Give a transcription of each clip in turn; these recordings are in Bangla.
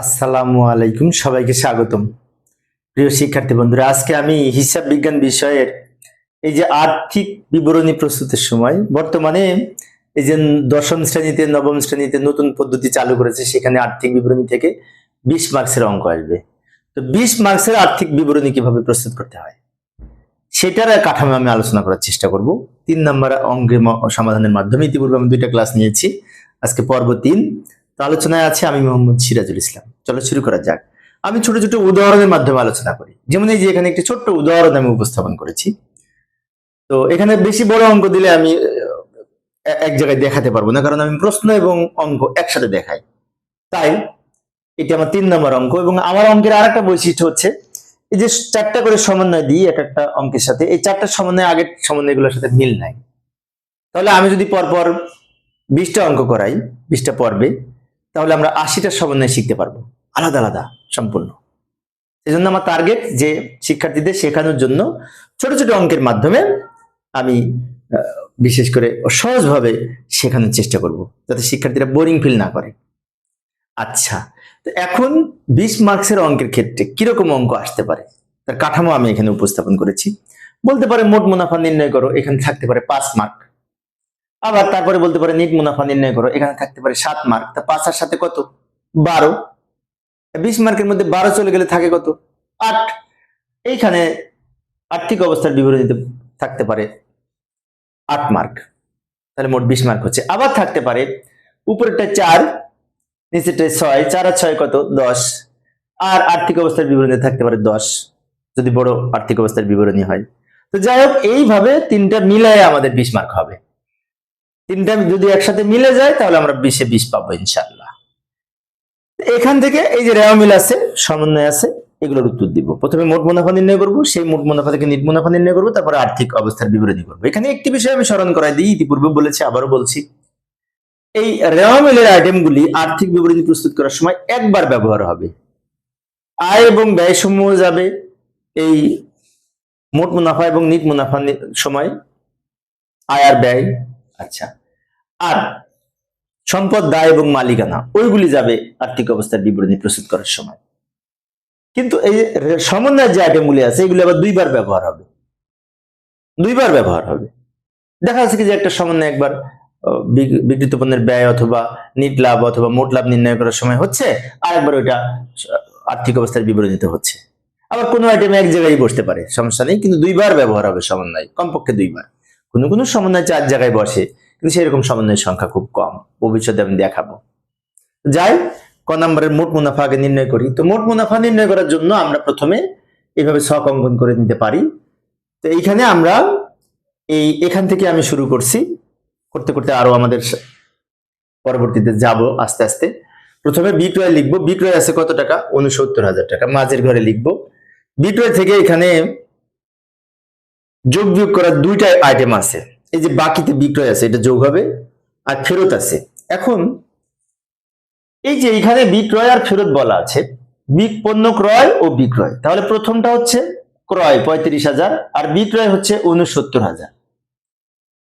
আসসালামু আলাইকুম, সবাইকে স্বাগতম। প্রিয় শিক্ষার্থী বন্ধুরা, আজকে আমি হিসাব বিজ্ঞান বিষয়ের এই যে আর্থিক বিবরণী প্রস্তুতের সময়, বর্তমানে এই যে দশম শ্রেণীতে, নবম শ্রেণীতে নতুন পদ্ধতি চালু করেছে, সেখানে আর্থিক বিবরণী থেকে বিশ মার্কসের অঙ্ক আসবে। তো বিশ মার্কসের আর্থিক বিবরণী কীভাবে প্রস্তুত করতে হয়? সেটার কাঠামো আমি আলোচনা করার চেষ্টা করব। তিন নম্বর অঙ্কের সমাধানের মাধ্যমে ইতিপূর্বে আমি দুইটা ক্লাস নিয়েছি। আজকে পর্ব তিন তো আলোচনায় আছে আমি মোহাম্মদ সিরাজুল ইসলাম। চলো শুরু করা যাক। আমি ছোট ছোট উদাহরণের মাধ্যমে আলোচনা করি। যেমন এই যে এখানে একটি ছোট্ট উদাহরণ আমি উপস্থাপন করেছি। তো এখানে বেশি বড় অঙ্ক দিলে আমি এক জায়গায় দেখাতে পারব না, কারণ আমি প্রশ্ন এবং অঙ্ক একসাথে দেখাই। তাই, এটি আমার তিন নম্বর অঙ্ক এবং আমার অঙ্কের আর একটা বৈশিষ্ট্য হচ্ছে, এই যে চারটা করে সমন্বয় দিই এক একটা অঙ্কের সাথে, এই চারটা সমন্বয় আগের সমন্বয়গুলোর সাথে মিল নাই। তাহলে আমি যদি পরপর বিশটা অঙ্ক করাই, বিশটা পর্বে তাহলে আমরা আশিটা সমন্বয় শিখতে পারব। আলাদা আলাদা, সম্পূর্ণ। এই জন্য আমার টার্গেট যে শিক্ষার্থীদের শেখানোর জন্য ছোট ছোট অঙ্কের মাধ্যমে আমি বিশেষ করে সহজভাবে শেখানোর চেষ্টা করব, যাতে শিক্ষার্থীরা বোরিং ফিল না করে। আচ্ছা তো এখন বিশ মার্কসের অঙ্কের ক্ষেত্রে কীরকম অঙ্ক আসতে পারে? তার কাঠামো আমি এখানে উপস্থাপন করেছি। বলতে পারে মোট মুনাফা নির্ণয় করো, এখানে থাকতে পারে পাঁচ মার্ক আবার তারপরে বলতে পারে নিট মুনাফা নির্ণয় করো, এখানে থাকতে পারে সাত মার্ক তা পাঁচ আর সাথে কত? বারো। বিশ মার্কের মধ্যে বারো চলে গেলে থাকে কত? আট। এইখানে আর্থিক অবস্থার বিবরণীতে থাকতে পারে আট মার্ক তাহলে মোট বিশ মার্ক হচ্ছে। আবার থাকতে পারে উপরেরটা চার, নিচেরটা ছয়, চার আর ছয় কত? দশ। আর আর্থিক অবস্থার বিবরণী থাকতে পারে দশ, যদি বড় আর্থিক অবস্থার বিবরণী হয়। তো যাই হোক, এইভাবে তিনটা মিলায় আমাদের বিশ মার্ক হবে। তিনটা যদি একসাথে মিলে যায়, তাহলে আমরা বিশে বিশ পাবো ইনশাল্লাহ এখান থেকে এই যে রেওয়া মিল আছে, সমন্বয় আছে, এগুলোর উত্তর দিব। প্রথমে মোট মুনাফা নির্ণয় করব, সেই মোট মুনাফা থেকে নিট মুনাফা নির্ণয় করব, তারপরে আর্থিক অবস্থার বিবরণী করব। এখানে একটি বিষয় আমি স্মরণ করাই দিই ইতিপূর্বে বলেছি, আবারও বলছি। এই রেওয়া মিলের আইটেমগুলি আর্থিক বিবরণী প্রস্তুত করার সময় একবার ব্যবহার হবে। আয় এবং ব্যয় সমূহ যাবে এই মোট মুনাফা এবং নিট মুনাফা সময়, আয় আর ব্যয়। আচ্ছা। আর সম্পদ দায় এবং মালিকানা ওইগুলি যাবে আর্থিক অবস্থার বিবরণী প্রস্তুত করার সময়। কিন্তু এই সমন্বয়ের যে আইটেমগুলি আছে এগুলি আবার দুইবার ব্যবহার হবে। দুইবার ব্যবহার হবে। দেখা যাচ্ছে কি যে একটা সমন্বয় একবার আহ, বিক- বিক্রিত পণ্যের ব্যয় অথবা নিট লাভ অথবা মোট লাভ নির্ণয় করার সময় হচ্ছে আর একবার ওইটা আর্থিক অবস্থার বিবরণীতে হচ্ছে। আবার কোনো আইটেম এক জায়গায় বসতে পারে সমস্যা নেই কিন্তু দুইবার ব্যবহার হবে সমন্বয় কমপক্ষে দুইবার। কোনো কোনো সমন্বয় চার জায়গায় বসে, কিন্তু সেরকম সমন্বয়ের সংখ্যা খুব কম। ভবিষ্যতে আমি দেখাবো। যাই ক নম্বরের মোট মুনাফা আগে নির্ণয় করি। তো মোট মুনাফা নির্ণয় করার জন্য আমরা প্রথমে এভাবে ছক অঙ্কন করে নিতে পারি। তো এইখানে আমরা এই, এখান থেকে আমি শুরু করছি। করতে করতে আরও আমাদের পরবর্তীতে যাব আস্তে আস্তে। প্রথমে বিক্রয় লিখব। বিক্রয় আছে কত টাকা? উনসত্তর হাজার টাকা। মাঝের ঘরে লিখব। বিক্রয় থেকে এখানে যোগ বিয়োগ করার দুইটা আইটেম আছে। এই যে বাকিতে বিক্রয় আছে, এটা যোগ হবে আর ফেরত আছে। এখন এই যে এখানে বিক্রয় আর ফেরত বলা আছে, বিক- পণ্য ক্রয় ও বিক্রয়। তাহলে প্রথমটা হচ্ছে ক্রয়, পঁয়ত্রিশ হাজার, আর বিক্রয় হচ্ছে উনসত্তর হাজার।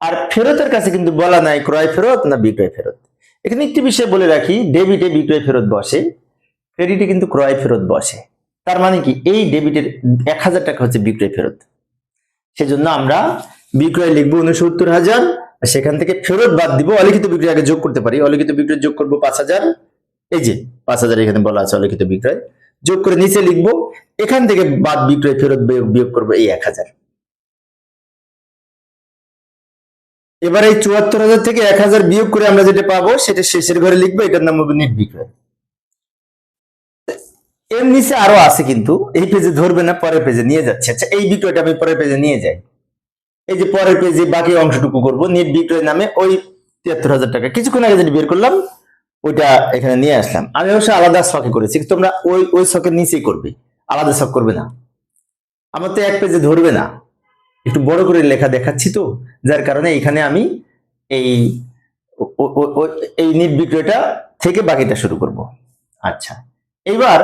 আর ফেরতের কাছে কিন্তু বলা নাই ক্রয় ফেরত না বিক্রয় ফেরত। এখানে একটি বিষয় বলে রাখি ডেবিটে বিক্রয় ফেরত বসে ক্রেডিটে কিন্তু ক্রয় ফেরত বসে। তার মানে কি, এই ডেবিটের এক হাজার টাকা হচ্ছে বিক্রয় ফেরত। সেজন্য আমরা বিক্রয় লিখব উনসত্তর হাজার, আর সেখান থেকে ফেরত বাদ দিব অলিখিত বিক্রয় আগে যোগ করতে পারি। অলিখিত বিক্রয় যোগ করব পাঁচ হাজার। এই যে, পাঁচ হাজার এখানে বলা আছে অলিখিত বিক্রয়। যোগ করে নিচে লিখব, এখান থেকে বাদ বিক্রয় ফেরত বিয়োগ- করব এই এক হাজার। এবার এই চুয়াত্তর হাজার থেকে এক হাজার বিয়োগ করে আমরা যেটা পাবো, সেটা শেষের ঘরে লিখব, এটার নাম হবে নেট বিক্রয়। এর নিচে আরও আছে কিন্তু। এই পেজে ধরবে না, পরের পেজে নিয়ে যাচ্ছে। আচ্ছা এই বিক্রয়টা আমি পরের পেজে নিয়ে যাই। এই যে পরের পেজে বাকি অংশটুকু করব নেট বিক্রয় নামে ওই তিয়াত্তর হাজার টাকা। কিছুক্ষণ আগে যেটা বের করলাম, ওইটা এখানে নিয়ে আসলাম। আমি অবশ্য আলাদা শখে করেছি তোমরা ওই ওই শখের নিচেই করবে। আলাদা শখ করবে না। আমার তো এক পেজে ধরবে না। একটু বড় করে লেখা দেখাচ্ছি তো, যার কারণে এখানে আমি এই এই নিট বিক্রয়টা থেকে বাকিটা শুরু করব। আচ্ছা এইবার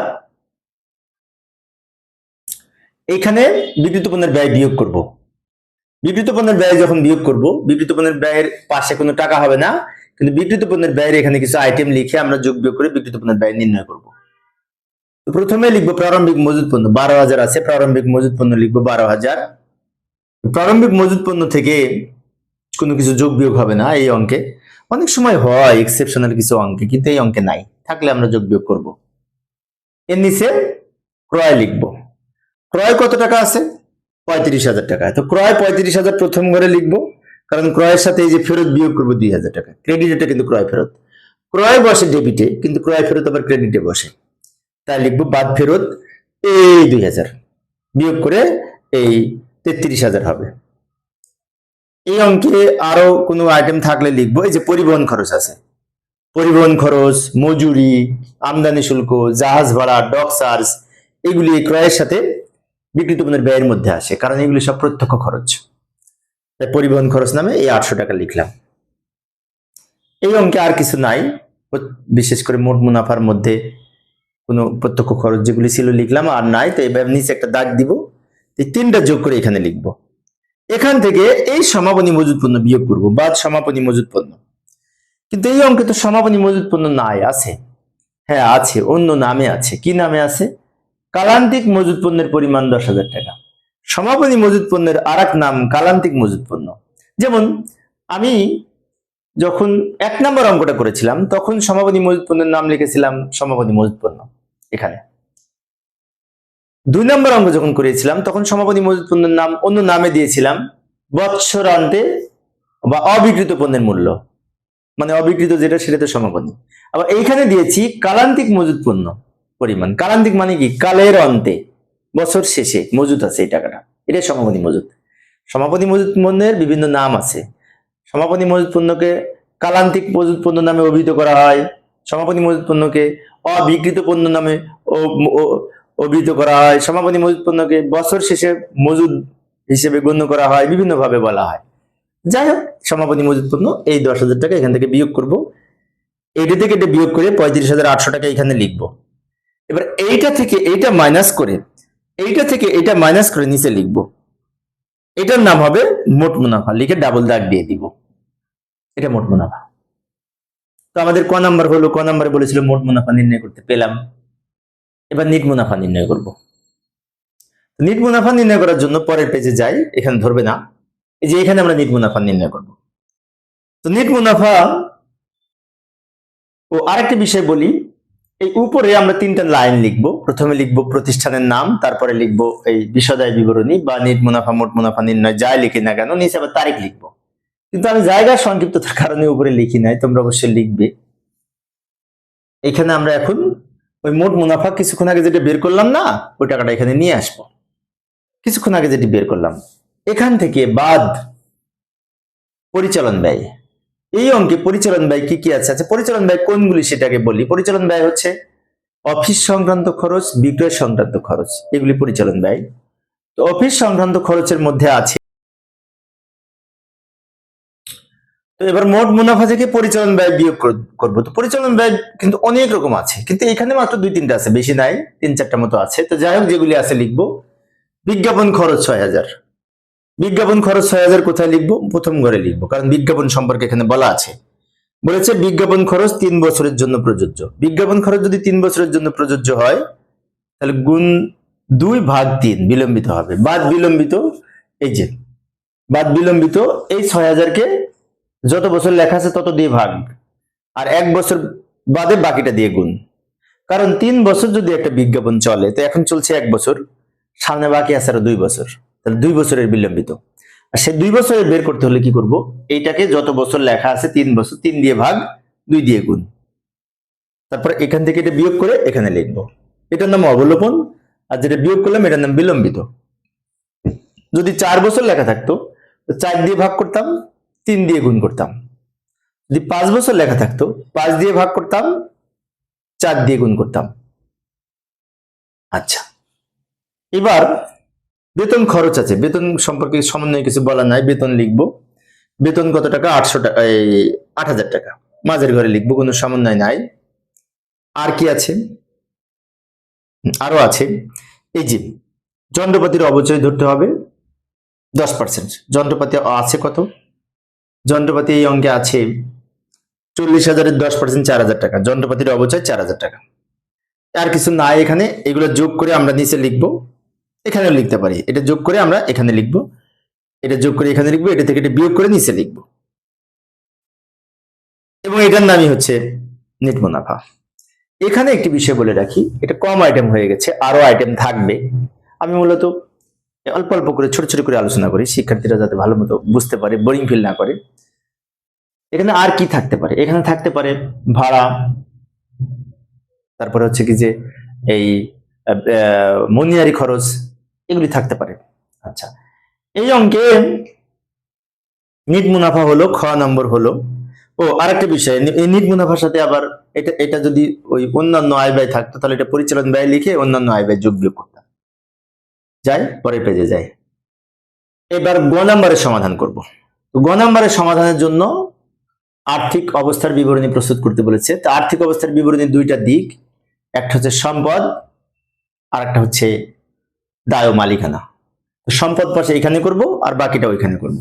এইখানে বিক্রিত পণ্যের ব্যয় বিয়োগ করব। বিক্রিত পণ্যের ব্যয় যখন বিয়োগ করব বিক্রিত পণ্যের ব্যয়ের পাশে কোনো টাকা হবে না, কিন্তু বিক্রিত পণ্যের ব্যয়ের এখানে কিছু আইটেম লিখে আমরা যোগ বিয়োগ করে বিক্রিত পণ্যের ব্যয় নির্ণয় করব। প্রথমে লিখব প্রারম্ভিক মজুদ পণ্য, বারো হাজার আছে, প্রারম্ভিক মজুদ পণ্য লিখব বারো হাজার। প্রারম্ভিক মজুদ পণ্য থেকে কোনো কিছু যোগ বিয়োগ হবে না এই অঙ্কে। অনেক সময় হয় এক্সেপশনাল কিছু অঙ্কে, কিন্তু এই অঙ্কে নাই, থাকলে আমরা যোগ বিয়োগ করব। এর নিচে ক্রয় লিখব। ক্রয় কত টাকা আছে? পঁয়ত্রিশ হাজার টাকা। তো ক্রয় পঁয়ত্রিশ হাজার প্রথম ঘরে লিখব, কারণ ক্রয়ের সাথে এই যে ফেরত বিয়োগ করব দুই হাজার টাকা। ক্রেডিট এটা কিন্তু ক্রয় ফেরত। ক্রয় বসে ডেবিটে কিন্তু ক্রয় ফেরত আবার ক্রেডিটে বসে। তাই লিখব বাদ ফেরত এই দুই হাজার। বিয়োগ করে এই তেত্রিশ হাজার হবে। এই অঙ্কে আরও কোনো আইটেম থাকলে লিখব, এই যে পরিবহন খরচ আছে। পরিবহন খরচ, মজুরি, আমদানি শুল্ক, জাহাজ ভাড়া ডক চার্জ এগুলি ক্রয়ের সাথে বিক্রিত পণ্যের ব্যয়ের মধ্যে আসে, কারণ এগুলি সব প্রত্যক্ষ খরচ। তাই পরিবহন খরচ নামে এই আটশো টাকা লিখলাম। এই অঙ্কে আর কিছু নাই। বিশেষ করে মোট মুনাফার মধ্যে কোনো প্রত্যক্ষ খরচ যেগুলি ছিল লিখলাম, আর নাই, তো এবার নিচে একটা দাগ দিব। এই তিনটা যোগ করে এখানে লিখব। এখান থেকে এই সমাপনী মজুদ পণ্য বিয়োগ করব, বাদ সমাপনী মজুদ পণ্য। কিন্তু এই অঙ্কে তো সমাপনী মজুদ পণ্য নাই, আছে। হ্যাঁ আছে, অন্য নামে আছে। কি নামে আছে? কালান্তিক মজুদ পণ্যের পরিমাণ দশ হাজার টাকা। সমাপনী মজুদ পণ্যের আর নাম কালান্তিক মজুদ পণ্য। যেমন, আমি যখন এক নম্বর অঙ্কটা করেছিলাম, তখন সমাপনী মজুদ পণ্যের নাম লিখেছিলাম সমাপনী মজুদ পণ্য। এখানে। দুই নম্বর অঙ্ক যখন করেছিলাম তখন সমাপনী মজুদ পণ্যের নাম অন্য নামে দিয়েছিলাম, বৎসরান্তে বা অবিকৃত পণ্যের মূল্য। মানে অবিকৃত যেটা সেটা তো সমাপনী। আবার এইখানে দিয়েছি কালান্তিক মজুদ পণ্য। পরিমাণ। কালান্তিক মানে কি? কালের অন্তে। বছর শেষে মজুদ আছে এই টাকাটা। এটাই সমাপনী মজুদ। সমাপনী মজুদ পণ্যের বিভিন্ন নাম আছে। সমাপনী মজুদ পণ্যকে কালান্তিক মজুদ পণ্য নামে অভিহিত করা হয়। সমাপনী মজুদ পণ্যকে অবিকৃত পণ্য নামে অভিহিত করা হয়। সমাপনী মজুদ পণ্যকে বছর শেষে মজুদ হিসেবে গণ্য করা হয়। বিভিন্নভাবে বলা হয়। যাই হোক, সমাপনী মজুদ পণ্য, এই দশ হাজার টাকা এখান থেকে বিয়োগ করব। এইটা থেকে এটা বিয়োগ করে পঁয়ত্রিশ হাজার আটশো টাকা এখানে লিখব। এবার এইটা থেকে এইটা মাইনাস করে, এইটা থেকে এটা মাইনাস করে নিচে লিখব। এটার নাম হবে মোট মুনাফা, লিখে ডাবল দাগ দিয়ে দিব। এটা মোট মুনাফা। তো আমাদের ক নাম্বার হলো, ক নাম্বারে বলেছিল মোট মুনাফা নির্ণয় করতে পেলাম। এবার নিট মুনাফা নির্ণয় করব। নিট মুনাফা নির্ণয় করার জন্য পরের পেজে যাই, এখানে ধরবে না। এই যে এখানে আমরা নিট মুনাফা নির্ণয় করব। তো নিট মুনাফা ও আরেকটা বিষয় বলি এই উপরে আমরা তিনটা লাইন লিখব। প্রথমে লিখব প্রতিষ্ঠানের নাম, তারপরে লিখব এই বিষদায় বিবরণী বা নিট মুনাফা, মোট মুনাফা নির্ণয়, যাই লিখি না কেন, নিচে আবার তারিখ লিখব। কিন্তু আমি জায়গার সংক্ষিপ্ততার কারণে উপরে লিখি নাই, তোমরা অবশ্যই লিখবে। এখানে আমরা এখন ওই মোট মুনাফা কিছুক্ষণ আগে যেটা বের করলাম না, ওই টাকাটা এখানে নিয়ে আসব। কিছুক্ষণ আগে যেটি বের করলাম, এখান থেকে বাদ পরিচালন ব্যয়। এই অঙ্কে পরিচালন ব্যয় কি কি আছে? আচ্ছা পরিচালন ব্যয় কোনগুলি সেটাকে বলি? পরিচালন ব্যয় হচ্ছে অফিস সংক্রান্ত খরচ, বিক্রয় সংক্রান্ত খরচ। এগুলি পরিচালন ব্যয়। তো অফিস সংক্রান্ত খরচের মধ্যে আছে। তো এবার মোট মুনাফা থেকে পরিচালন ব্যয় বিয়োগ কর- করব। তো পরিচালন ব্যয় কিন্তু অনেক রকম আছে। কিন্তু এখানে মাত্র দুই তিনটা আছে, বেশি নাই, তিন চারটা মতো আছে। তো যাই হোক, যেগুলি আছে লিখব। বিজ্ঞাপন খরচ ছয় হাজার। বিজ্ঞাপন খরচ ছয় হাজার কোথায় লিখব? প্রথম ঘরে লিখব, কারণ বিজ্ঞাপন সম্পর্কে এখানে বলা আছে। বলেছে বিজ্ঞাপন খরচ তিন বছরের জন্য প্রযোজ্য। বিজ্ঞাপন খরচ যদি তিন বছরের জন্য প্রযোজ্য হয়, তাহলে গুণ দুই ভাগ তিন বিলম্বিত হবে। বাদ বিলম্বিত, এই যে, বাদ বিলম্বিত, এই ছয় হাজারকে যত বছর লেখা আছে তত দিয়ে ভাগ। আর এক বছর বাদে বাকিটা দিয়ে গুণ। কারণ তিন বছর যদি একটা বিজ্ঞাপন চলে, তো এখন চলছে এক বছর, সামনে বাকি আছে আরও দুই বছর। তাহলে দুই বছরের বিলম্বিত। আর সে দুই বছরের বের করতে হলে কি করব? এইটাকে যত বছর লেখা আছে, তিন বছর, তিন দিয়ে ভাগ, দুই দিয়ে গুণ। তারপর এখান থেকে এটা বিয়োগ করে এখানে লিখব। এটার নাম অবলোপন, আর যেটা বিয়োগ করলাম, এটার নাম বিলম্বিত। যদি চার বছর লেখা থাকতো চার দিয়ে ভাগ করতাম, তিন দিয়ে গুণ করতাম। যদি পাঁচ বছর লেখা থাকতো, পাঁচ দিয়ে ভাগ করতাম, চার দিয়ে গুণ করতাম। আচ্ছা। এবার বেতন খরচ আছে। বেতন সম্পর্কে সমন্বয়ে কিছু বলা নাই। বেতন লিখব। বেতন কত টাকা? আটশো টাকা, এই আট হাজার টাকা। মাঝের ঘরে লিখব, কোনো সমন্বয় নাই। আর কি আছে? আরও আছে। এই যে, যন্ত্রপাতির অবচয় ধরতে হবে। দশ পার্সেন্ট। যন্ত্রপাতি আছে কত? যন্ত্রপাতি এই অঙ্কে আছে চল্লিশ হাজারের দশ পার্সেন্ট চার হাজার টাকা। যন্ত্রপাতির অবচয় চার হাজার টাকা। আর কিছু নাই এখানে। এগুলো যোগ করে আমরা নিচে লিখব। এখানেও লিখতে পারি। এটা যোগ করে আমরা এখানে লিখব। এটা যোগ করে এখানে লিখব। এটা থেকে এটা বিয়োগ করে নিচে লিখব। এবং এটার নামই হচ্ছে নেট মুনাফা। এখানে একটি বিষয় বলে রাখি, এটা কম আইটেম হয়ে গেছে আরও আইটেম থাকবে। আমি মূলত অল্প অল্প করে, ছোট ছোট করে আলোচনা করি, শিক্ষার্থীরা যাতে ভালো মতো বুঝতে পারে বোরিং ফিল না করে। এখানে আর কি থাকতে পারে? এখানে থাকতে পারে ভাড়া, তারপরে হচ্ছে কি যে এই মনিয়ারি খরচ এগুলি থাকতে পারে। আচ্ছা এই অঙ্কে নিট মুনাফা হলো, খ নম্বর হলো। ও, আরেকটা বিষয়, এই নিট মুনাফার সাথে আবার এটা এটা যদি ওই অন্যান্য আয় ব্যয় থাকতো, তাহলে এটা পরিচালন ব্যয় লিখে অন্যান্য আয় ব্যয় যোগ বিয়োগ করতাম। যাই পরে পেজে যাই। এবার গ নাম্বারের সমাধান করব। গ নাম্বারের সমাধানের জন্য আর্থিক অবস্থার বিবরণী প্রস্তুত করতে বলেছে। তো আর্থিক অবস্থার বিবরণী দুইটা দিক, একটা হচ্ছে সম্পদ আর একটা হচ্ছে দায় মালিকানা। সম্পদ পাশে এখানে করব আর বাকিটা ওইখানে করব।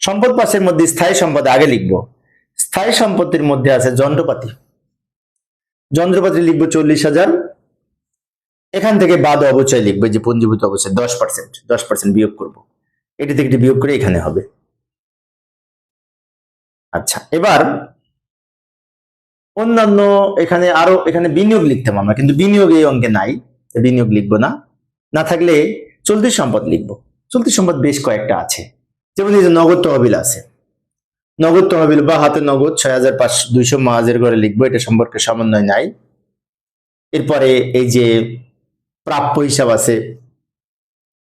সম্পদ পাশের মধ্যে স্থায়ী সম্পদ আগে লিখব। স্থায়ী সম্পত্তির মধ্যে আছে যন্ত্রপাতি। যন্ত্রপাতি লিখব চল্লিশ হাজার। এখান থেকে বাদ অবচয় লিখবে যে পঞ্জীভূত অবচয়, দশ পার্সেন্ট দশ পার্সেন্ট বিয়োগ করব। এটি থেকে বিয়োগ করে এখানে হবে। আচ্ছা এবার অন্যান্য এখানে আরও এখানে বিনিয়োগ লিখতাম আমরা, কিন্তু বিনিয়োগ এই অঙ্কে নাই, বিনিয়োগ লিখব না। না থাকলে চলতি সম্পদ লিখব। চলতি সম্পদ বেশ কয়েকটা আছে। যেমন এই যে নগদ তহবিল আছে। নগদ তহবিল বা হাতে নগদ ছয় হাজার পাঁচশো দুইশো মাহাজের ঘরে লিখব, এটা সম্পর্কে সমন্বয় নাই। এরপরে এই যে প্রাপ্য হিসাব আছে,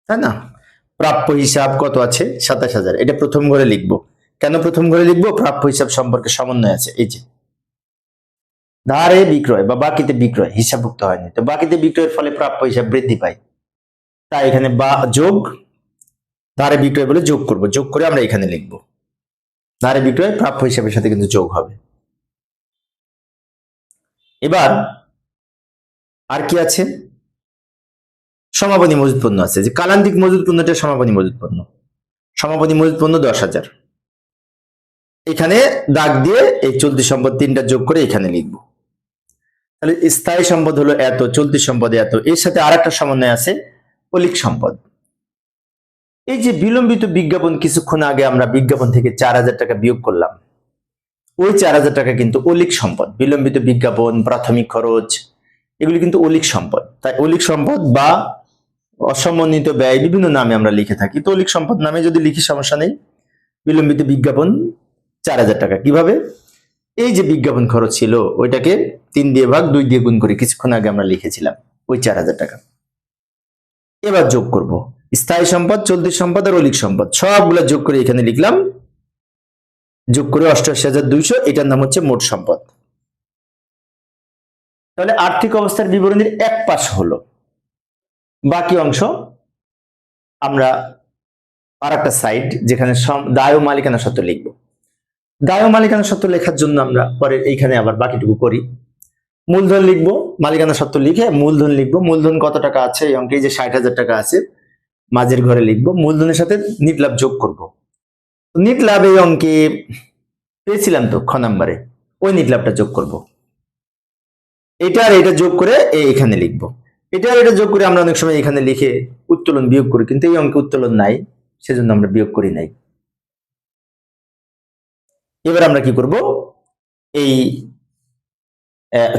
তাই না? প্রাপ্য হিসাব কত আছে? সাতাশ হাজার। এটা প্রথম ঘরে লিখব। কেন প্রথম ঘরে লিখব? প্রাপ্য হিসাব সম্পর্কে সমন্বয় আছে। এই যে ধারে বিক্রয় বা বাকিতে বিক্রয়, হিসাবভুক্ত হয়নি। তো বাকিতে বিক্রয়ের ফলে প্রাপ্য হিসাব বৃদ্ধি পায়। তাই এখানে বা যোগ ধারে বিক্রয় বলে যোগ করব। যোগ করে আমরা এখানে লিখব। ধারে বিক্রয় প্রাপ্য হিসাবের সাথে কিন্তু যোগ হবে। এবার আর কি আছে? সমাপনী মজুদ পণ্য আছে। যে কালান্তিক মজুদ পণ্যটা সমাপনী মজুদ পণ্য। সমাপনী মজুদ পণ্য দশ হাজার। এখানে দাগ দিয়ে এই চলতি সম্পদ তিনটা যোগ করে এখানে লিখব। তাহলে স্থায়ী সম্পদ হলো এত, চলতি সম্পদ এত। এর সাথে আর একটা সমন্বয় আছে। অলিক সম্পদ। এই যে বিলম্বিত বিজ্ঞাপন কিছুক্ষণ আগে আমরা বিজ্ঞাপন থেকে চার হাজার টাকা বিয়োগ করলাম, ওই চার হাজার টাকা কিন্তু অলিক সম্পদ। বিলম্বিত বিজ্ঞাপন, প্রাথমিক খরচ, এগুলি কিন্তু অলিক সম্পদ। তাই অলিক সম্পদ বা অসমন্বিত ব্যয় বিভিন্ন নামে আমরা লিখে থাকি। তো অলিক সম্পদ নামে যদি লিখি, সমস্যা নেই। বিলম্বিত বিজ্ঞাপন, চার হাজার টাকা। কীভাবে? এই যে বিজ্ঞাপন খরচ ছিল, ওইটাকে তিন দিয়ে ভাগ, দুই দিয়ে গুণ করে কিছুক্ষণ আগে আমরা লিখেছিলাম, ওই চার হাজার টাকা। এবার যোগ করব। স্থায়ী সম্পদ, চলতি সম্পদ আর অলিক সম্পদ, সবগুলো যোগ করে এখানে লিখলাম। যোগ করে অষ্টআশি হাজার দুইশো, এটার নাম হচ্ছে মোট সম্পদ। তাহলে আর্থিক অবস্থার বিবরণীর এক পাশ হলো। বাকি অংশ আমরা আর একটা সাইড যেখানে দায় ও মালিকানা সত্ত্ব লিখব। দায় ও মালিকানা সত্ত্ব লেখার জন্য আমরা পরে এইখানে আবার বাকিটুকু করি। মূলধন লিখব, মালিকানা সত্ত্ব লিখে মূলধন লিখব। মূলধন কত টাকা আছে? এই অঙ্কে যে ষাট হাজার টাকা আছে, মাঝের ঘরে লিখব। মূলধনের সাথে নিট লাভ যোগ করব। নিট লাভ এই অঙ্কে পেয়েছিলাম তো খ নাম্বারে, ওই নিট লাভটা যোগ করব। এটা আর এটা যোগ করে এই এখানে লিখব। এটা আর এটা যোগ করে আমরা অনেক সময় এখানে লিখে উত্তোলন বিয়োগ করি, কিন্তু এই অঙ্কে উত্তোলন নাই, সেজন্য আমরা বিয়োগ করি নাই। এবার আমরা কি করব? এই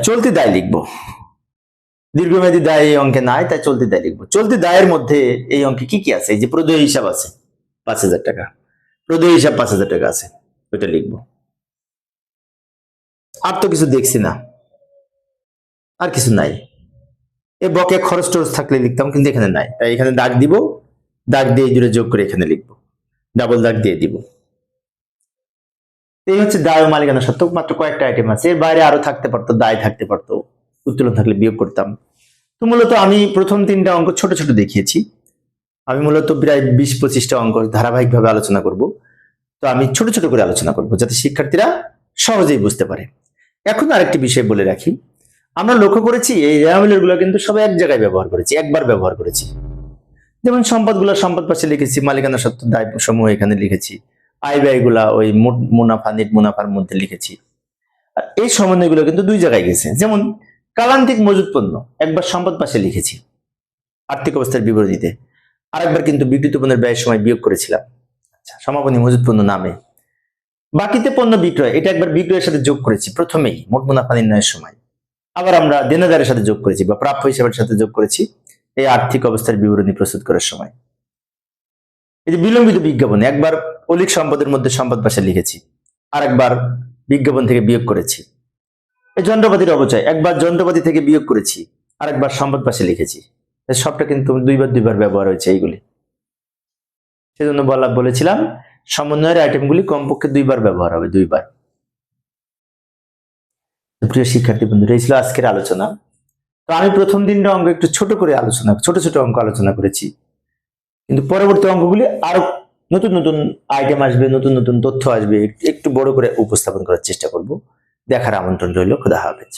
চলতি দায় লিখব। দীর্ঘমেয়াদী দায় এই অঙ্কে নাই, তাই চলতি দায় লিখব। চলতি দায়ের মধ্যে এই অঙ্কে কি কি আছে? এই যে প্রদেয় হিসাব আছে, পাঁচ হাজার টাকা। প্রদেয় হিসাব পাঁচ হাজার টাকা আছে, ওইটা লিখব। আর তো কিছু দেখছি না, আর কিছু নাই। এ বকে খরচ টরচ থাকলে লিখতাম, কিন্তু এখানে নাই। তাই এখানে দাগ দিব, দাগ দিয়ে দুটো যোগ করে এখানে লিখব। ডাবল দাগ দিয়ে দিব। এই হচ্ছে দায় ও মালিকানা সত্ত্ব মাত্র কয়েকটা আইটেম আছে। এর বাইরে আরও থাকতে পারতো, দায় থাকতে পারতো, উত্তোলন থাকলে বিয়োগ করতাম। তো মূলত আমি প্রথম তিনটা অঙ্ক ছোট ছোট দেখিয়েছি। আমি মূলত প্রায় বিশ পঁচিশটা অঙ্ক ধারাবাহিকভাবে আলোচনা করব। তো আমি ছোট ছোট করে আলোচনা করব যাতে শিক্ষার্থীরা সহজেই বুঝতে পারে। এখন আরেকটি বিষয় বলে রাখি। আমরা লক্ষ্য করেছি এই রেয়ামিলেরগুলো কিন্তু সবাই এক জায়গায় ব্যবহার করেছি, একবার ব্যবহার করেছি। যেমন সম্পদগুলো সম্পদ পাশে লিখেছি, মালিকানা সত্ত্ব দায় সমূহ এখানে লিখেছি। আয় ব্যয়গুলা ওই মুনাফা নেট মুনাফার মধ্যে লিখেছি। এই সমন্বয়গুলো কিন্তু দুই জায়গায় গেছে। যেমন, কালান্তিক মজুত পণ্য, একবার সম্পদ পাশে লিখেছি, আর্থিক অবস্থার বিবরণীতে আরেকবার কিন্তু বিক্রিত পণ্যের ব্যয়ের সময় বিয়োগ করেছিলাম। আচ্ছা সমাপনী মজুত পণ্য নামে। বাকিতে পণ্য বিক্রয়, এটা একবার বিক্রয়ের সাথে যোগ করেছি, প্রথমেই মোট মুনাফা নির্ণয়ের সময়। আবার আমরা দেনাদারের সাথে যোগ করেছি বা প্রাপ্য হিসাবের সাথে যোগ করেছি, এই আর্থিক অবস্থার বিবরণী প্রস্তুত করার সময়। এই যে বিলম্বিত বিজ্ঞাপনে, একবার অলিক সম্পদের মধ্যে সম্পদ পাশে লিখেছি আর একবার বিজ্ঞাপন থেকে বিয়োগ করেছি। এই যন্ত্রপাতির অবচয় একবার যন্ত্রপাতি থেকে বিয়োগ করেছি, আরেকবার সম্পদ পাশে লিখেছি। সবটা কিন্তু দুইবার দুইবার ব্যবহার হয়েছে এইগুলি। সেজন্য বলা বলেছিলাম, সমন্বয়ের আইটেমগুলি কমপক্ষে দুইবার ব্যবহার হবে, দুইবার। প্রিয় শিক্ষার্থী বন্ধুরা, এই ছিল আজকের আলোচনা। তো আমি প্রথম দিনটা অঙ্ক একটু ছোট করে আলোচনা ছোট ছোট অঙ্ক আলোচনা করেছি। কিন্তু পরবর্তী অঙ্কগুলি আরও নতুন নতুন আইটেম আসবে, নতুন নতুন তথ্য আসবে, একটু বড় করে উপস্থাপন করার চেষ্টা করব। দেখার আমন্ত্রণ রইল, খোদা হাফেজ।